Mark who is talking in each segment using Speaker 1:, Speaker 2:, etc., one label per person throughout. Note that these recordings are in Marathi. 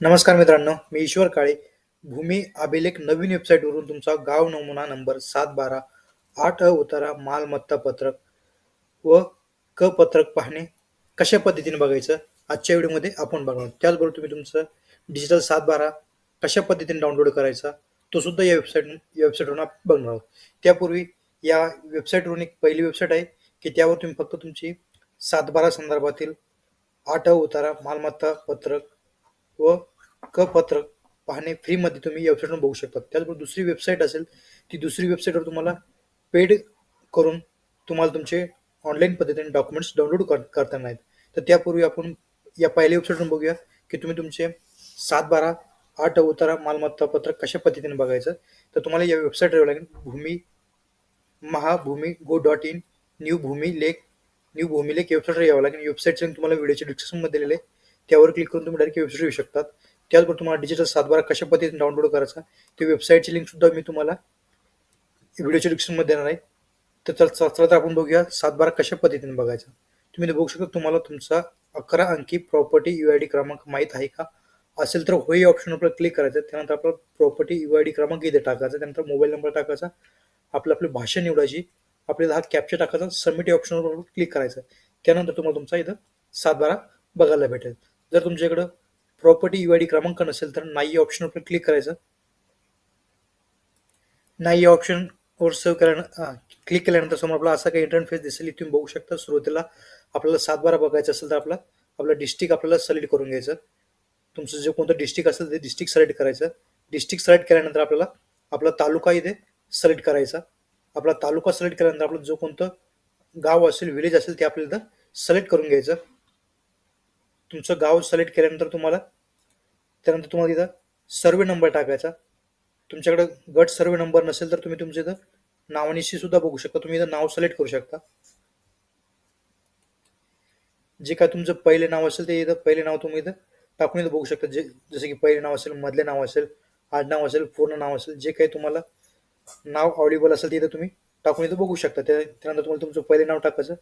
Speaker 1: नमस्कार मित्रांनो, मी ईश्वर काळे. भूमी अभिलेख नवीन वेबसाईटवरून तुमचा गाव नमुना नंबर 712 8 अ उतारा मालमत्ता पत्रक व क पत्रक पाहणे कशा पद्धतीने बघायचं आजच्या व्हिडिओमध्ये आपण बघणार आहोत. त्याचबरोबर तुम्ही तुमचं डिजिटल 712 कशा पद्धतीने डाउनलोड करायचा तो सुद्धा या वेबसाईट वेबसाईटवरून आपण बघणार आहोत. त्यापूर्वी या वेबसाईटवरून एक पहिली वेबसाईट आहे की त्यावर तुम्ही फक्त तुमची 712 संदर्भातील आठ अ उतारा मालमत्ता पत्रक व क पत्रक पाहणे फ्रीमध्ये तुम्ही वेबसाईटवर बघू शकता. त्याचबरोबर दुसरी वेबसाईट असेल ती दुसरी वेबसाईटवर तुम्हाला पेड करून तुम्हाला तुमचे ऑनलाईन पद्धतीने डॉक्युमेंट्स डाउनलोड कर करता नाहीत तर त्यापूर्वी आपण या पहिल्या वेबसाईटवरून बघूया की तुम्ही तुमचे सात बारा आठ उतारा मालमत्ता पत्रक कशा पद्धतीने बघायचं. तर तुम्हाला या वेबसाईटवर यावं लागेल भूमी Mahabhumi gov dot in new भूमी लेख न्यू भूमी लेख वेबसाईटवर यावं लागेल. वेबसाईटचं तुम्हाला व्हिडिओच्या डिस्क्रिप्शनमध्ये दिलेले आहे. त्यावर क्लिक करून तुम्ही डायरेक्ट वेबसाईट येऊ शकतात. त्याचबरोबर तुम्हाला डिजिटल सातबारा कशा पद्धतीने डाउनलोड करायचा ते वेबसाईटची लिंक सुद्धा मी तुम्हाला व्हिडिओच्या डिस्क्रिप्शनमध्ये देणार आहे. तर चला चल- चला तर आपण बघूया सातबारा कशा पद्धतीने बघायचा. तुम्ही बघू शकता तुम्हाला तुमचा अकरा अंकी प्रॉपर्टी यू आय डी क्रमांक माहीत आहे का? असेल तर होई ऑप्शन आपल्याला क्लिक करायचं त्यानंतर आपला प्रॉपर्टी यू आय डी क्रमांक इथे टाकायचा त्यानंतर मोबाईल नंबर टाकायचा आपलं आपली भाषा निवडायची आपल्याला हा कॅप्चर टाकायचा सबमिट या ऑप्शनवर क्लिक करायचं. त्यानंतर तुम्हाला तुमचा इथं सातबारा बघायला भेटेल. जर तुमच्याकडं प्रॉपर्टी यू आय डी क्रमांक नसेल तर नाही या ऑप्शनवर क्लिक करायचं. नाही या ऑप्शनवर सेव्ह केल्या क्लिक केल्यानंतर समोर आपला असा काही इंटरफेस दिसेल तुम्ही बघू शकता सुरुवातीला आपल्याला सातबारा बघायचं असेल तर आपला आपला डिस्ट्रिक्ट आपल्याला सिलेक्ट करून घ्यायचं. तुमचं जे कोणतं डिस्ट्रिक्ट असेल ते डिस्ट्रिक्ट सिलेक्ट करायचं. डिस्ट्रिक्ट सिलेक्ट केल्यानंतर आपल्याला आपला तालुका इथे सिलेक्ट करायचा. आपला तालुका सिलेक्ट केल्यानंतर आपलं जो कोणतं गाव असेल विलेज असेल ते आपल्याला इथं सिलेक्ट करून घ्यायचं. तुमचं गाव सिलेक्ट केल्यानंतर तुम्हाला त्यानंतर तुम्हाला तिथं सर्वे नंबर टाकायचा. तुमच्याकडे गट सर्वे नंबर नसेल तर तुम्ही तुमच्या इथं नावानिशी सुद्धा बघू शकता. तुम्ही इथं नाव सिलेक्ट करू शकता. जे काय तुमचं पहिले नाव असेल ते इथं पहिले नाव तुम्ही इथं टाकून इथं बघू शकता. जे जसं की पहिले नाव असेल मधले नाव असेल आडनाव असेल पूर्ण नाव असेल जे काही तुम्हाला नाव अवेलेबल असेल ते इथं तुम्ही टाकून इथं बघू शकता. त्यानंतर तुम्हाला तुमचं पहिले नाव टाकायचं.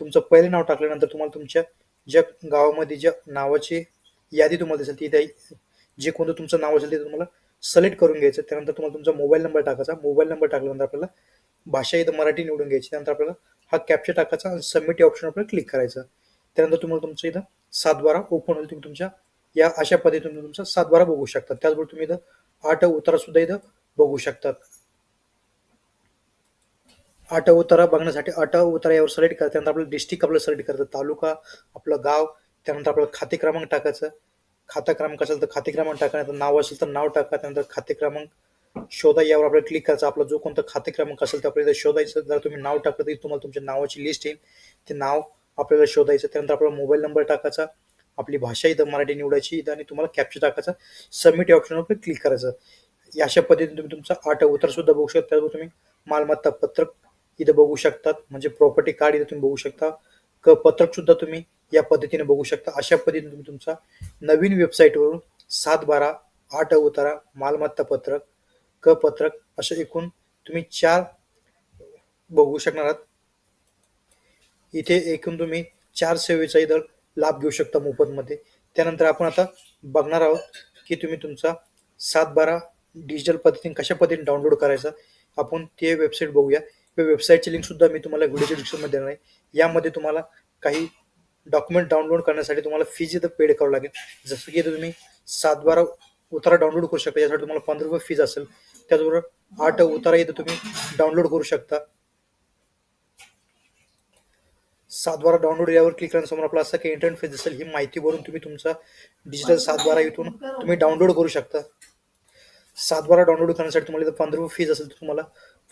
Speaker 1: तुमचं पहिले नाव टाकल्यानंतर तुम्हाला तुमच्या ज्या गावामध्ये ज्या नावाची यादी तुम्हाला दिसेल ती त्या जे कोणतं तुमचं नाव असेल ते तुम्हाला सिलेक्ट करून घ्यायचं. त्यानंतर तुम्हाला तुमचा मोबाईल नंबर टाकायचा. मोबाईल नंबर टाकल्यानंतर आपल्याला भाषा इथं मराठी निवडून घ्यायची. त्यानंतर आपल्याला हा कॅप्चर टाकायचा आणि सबमिट या ऑप्शन आपल्याला क्लिक करायचं. त्यानंतर तुम्हाला तुमचं इथं सातबारा ओपन होईल. तुम्ही तुमच्या या अशा पद्धतीने तुमचा सातबारा बघू शकता. त्याचबरोबर तुम्ही इथं आठ उतारा सुद्धा इथं बघू शकतात. अट उतारा बघण्यासाठी अट उतारा यावर सिलेक्ट करा. त्यानंतर आपलं डिस्ट्रिक्ट आपलं सिलेक्ट करायचं तालुका आपलं गाव त्यानंतर आपलं खाते क्रमांक टाकायचं. खाता क्रमांक असेल तर खाते क्रमांक टाकायचं नाव असेल तर नाव टाका. त्यानंतर खाते क्रमांक शोधा यावर आपल्याला क्लिक करायचं. आपला जो कोणता खाते क्रमांक असेल तर आपल्याला शोधायचं. जर तुम्ही नाव टाकलं तर तुम्हाला तुमच्या नावाची लिस्ट येईल. ते नाव आपल्याला शोधायचं. त्यानंतर आपला मोबाईल नंबर टाकायचा. आपली भाषा इथं मराठी निवडायची इथं आणि तुम्हाला कॅप्चर टाकायचा. सबमिट या ऑप्शनवर क्लिक करायचं. या अशा पद्धतीने तुम्ही तुमचा आठ उतार सुद्धा बघू शकता. त्यावर तुम्ही मालमत्ता पत्रक इथं बघू शकतात. म्हणजे प्रॉपर्टी कार्ड इथं तुम्ही बघू शकता. क पत्रक सुद्धा तुम्ही या पद्धतीने बघू शकता. अशा पद्धतीने तुम्ही तुमचा नवीन वेबसाईटवरून सात बारा आठ अवतारा मालमत्ता पत्रक क पत्रक असे एकूण तुम्ही चार बघू शकणार आहात. इथे एकूण तुम्ही चार सेवेचा इथं लाभ घेऊ शकता मोफतमध्ये. त्यानंतर आपण आता बघणार आहोत की तुम्ही तुमचा सात बारा डिजिटल पद्धतीने कशा पद्धतीने डाउनलोड करायचा. आपण ते वेबसाईट बघूया. वेबसाईटची लिंक सुद्धा मी तुम्हाला व्हिडिओच्या डिस्क्रिप्शनमध्ये देणार आहे. यामध्ये तुम्हाला काही डॉक्युमेंट डाउनलोड करण्यासाठी तुम्हाला फीज इथं पेड करावं लागेल. जसं की इथं तुम्ही सात बारा उतारा डाउनलोड करू शकता. यासाठी तुम्हाला पंधरा रुपये फीज असेल. त्याचबरोबर आठ उतारा इथं तुम्ही डाउनलोड करू शकता. सातबारा डाउनलोड यावर क्लिक करण्यासमोर आपला की काही फीज असेल ही माहिती भरून तुम्ही तुमचा डिजिटल सातबारा इथून तुम्ही डाउनलोड करू शकता. सातबारा डाउनलोड करण्यासाठी तुम्हाला इथं पंधरा रुपये फीज असेल तर तुम्हाला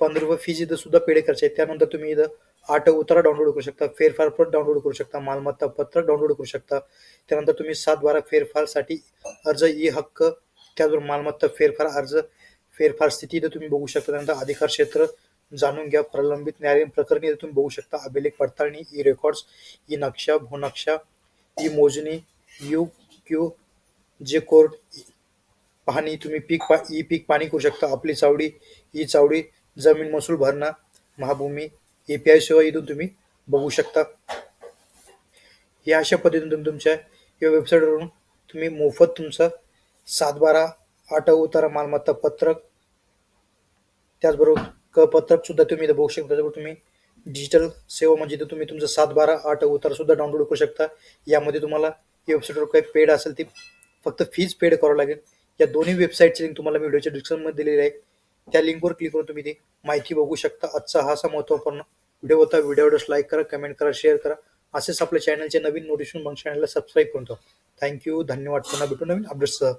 Speaker 1: पंधरा रुपये फीज इथं सुद्धा पेड करायची आहे त्यानंतर तुम्ही इथं आठ उतारा डाउनलोड करू शकता फेरफार पत्र डाउनलोड करू शकता मालमत्ता पत्र डाउनलोड करू शकता. त्यानंतर तुम्ही सात बारा फेरफारसाठी अर्ज ई हक्क त्याचबरोबर मालमत्ता फेरफार अर्ज फेरफार स्थिती इथं तुम्ही बघू शकता. त्यानंतर अधिकार क्षेत्र जाणून घ्या. प्रलंबित न्यायालयीन प्रकरणी तुम्ही बघू शकता. अभिलेख पडताळणी ई रेकॉर्ड्स ई नक्षा भूनक्षा ई मोजणी यू क्यू जे कोर्ट पाहणी तुम्ही पीक पा ई पीक पाणी करू शकता. आपली चावडी ई चावडी जमीन महसूल भरणा महाभूमी ए पी आय सेवा इथून तुम्ही बघू शकता. या अशा पद्धतीने तुम्ही तुमच्या या वेबसाईटवरून तुम्ही मोफत तुमचा सातबारा आठ उतारा मालमत्ता पत्रक त्याचबरोबर क पत्रक सुद्धा तुम्ही इथं बघू शकता. त्याचबरोबर तुम्ही डिजिटल सेवा म्हणजे इथं तुम्ही तुमचं सात बारा आठ उतारा सुद्धा डाउनलोड करू शकता. यामध्ये तुम्हाला वेबसाईटवर काही पेड असेल ती फक्त फीज पेड करावं लागेल. या दोन्ही वेबसाईटची लिंक तुम्हाला मी व्हिडिओच्या डिस्क्रिप्शनमध्ये दिलेली आहे. त्या लिंकवर क्लिक करून तुम्ही ती माहिती बघू शकता. आजचा हा असा महत्त्वपूर्ण व्हिडिओ होता. व्हिडिओ लाईक करा कमेंट करा शेअर करा. असेच आपल्या चॅनलचे नवीन नोटिफिकेशन मग चॅनलला सबस्क्राईब करून ठेवा. थँक्यू धन्यवाद. पुन्हा भेटू नवीन अपडेट्ससह